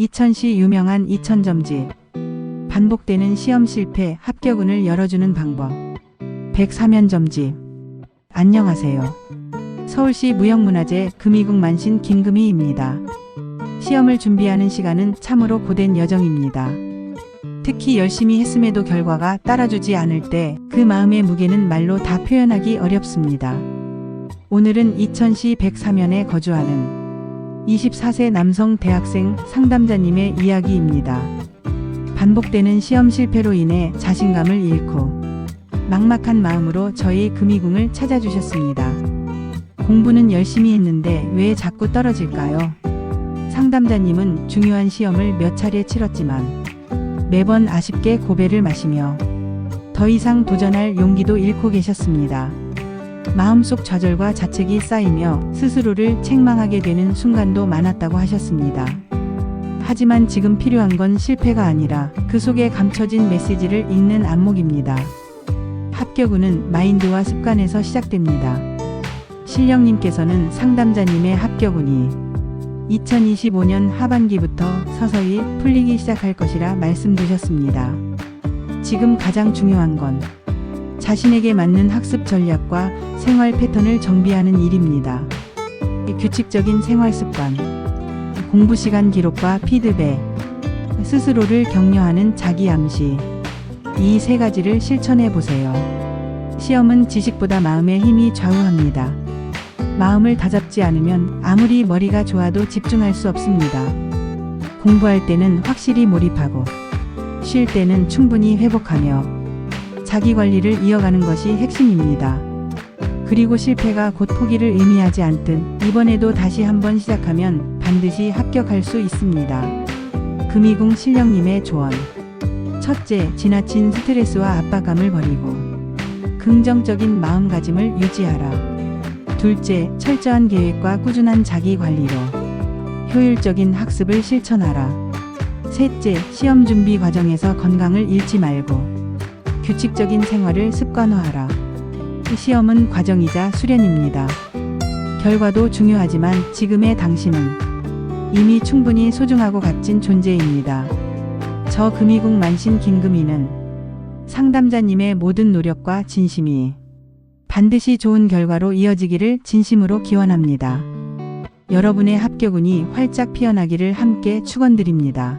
이천시 유명한 이천점집. 반복되는 시험 실패 합격운을 열어주는 방법. 104면 점집. 안녕하세요. 서울시 무형문화재 금이국 만신 김금희입니다. 시험을 준비하는 시간은 참으로 고된 여정입니다. 특히 열심히 했음에도 결과가 따라주지 않을 때 그 마음의 무게는 말로 다 표현하기 어렵습니다. 오늘은 이천시 104면에 거주하는 24세 남성 대학생 상담자님의 이야기입니다. 반복되는 시험 실패로 인해 자신감을 잃고 막막한 마음으로 저희 금이궁을 찾아주셨습니다. 공부는 열심히 했는데 왜 자꾸 떨어질까요? 상담자님은 중요한 시험을 몇 차례 치렀지만 매번 아쉽게 고배를 마시며 더 이상 도전할 용기도 잃고 계셨습니다. 마음속 좌절과 자책이 쌓이며 스스로를 책망하게 되는 순간도 많았다고 하셨습니다. 하지만 지금 필요한 건 실패가 아니라 그 속에 감춰진 메시지를 읽는 안목입니다. 합격운은 마인드와 습관에서 시작됩니다. 신령님께서는 상담자님의 합격운이 2025년 하반기부터 서서히 풀리기 시작할 것이라 말씀 주셨습니다. 지금 가장 중요한 건 자신에게 맞는 학습 전략과 생활 패턴을 정비하는 일입니다. 규칙적인 생활 습관, 공부 시간 기록과 피드백, 스스로를 격려하는 자기 암시, 이 세 가지를 실천해 보세요. 시험은 지식보다 마음의 힘이 좌우합니다. 마음을 다잡지 않으면 아무리 머리가 좋아도 집중할 수 없습니다. 공부할 때는 확실히 몰입하고, 쉴 때는 충분히 회복하며, 자기 관리를 이어가는 것이 핵심입니다. 그리고 실패가 곧 포기를 의미하지 않듯 이번에도 다시 한번 시작하면 반드시 합격할 수 있습니다. 금이궁 신령님의 조언. 첫째, 지나친 스트레스와 압박감을 버리고 긍정적인 마음가짐을 유지하라. 둘째, 철저한 계획과 꾸준한 자기 관리로 효율적인 학습을 실천하라. 셋째, 시험 준비 과정에서 건강을 잃지 말고 규칙적인 생활을 습관화하라. 시험은 과정이자 수련입니다. 결과도 중요하지만 지금의 당신은 이미 충분히 소중하고 값진 존재입니다. 저 금이국 만신 김금희는 상담자님의 모든 노력과 진심이 반드시 좋은 결과로 이어지기를 진심으로 기원합니다. 여러분의 합격운이 활짝 피어나기를 함께 축원드립니다.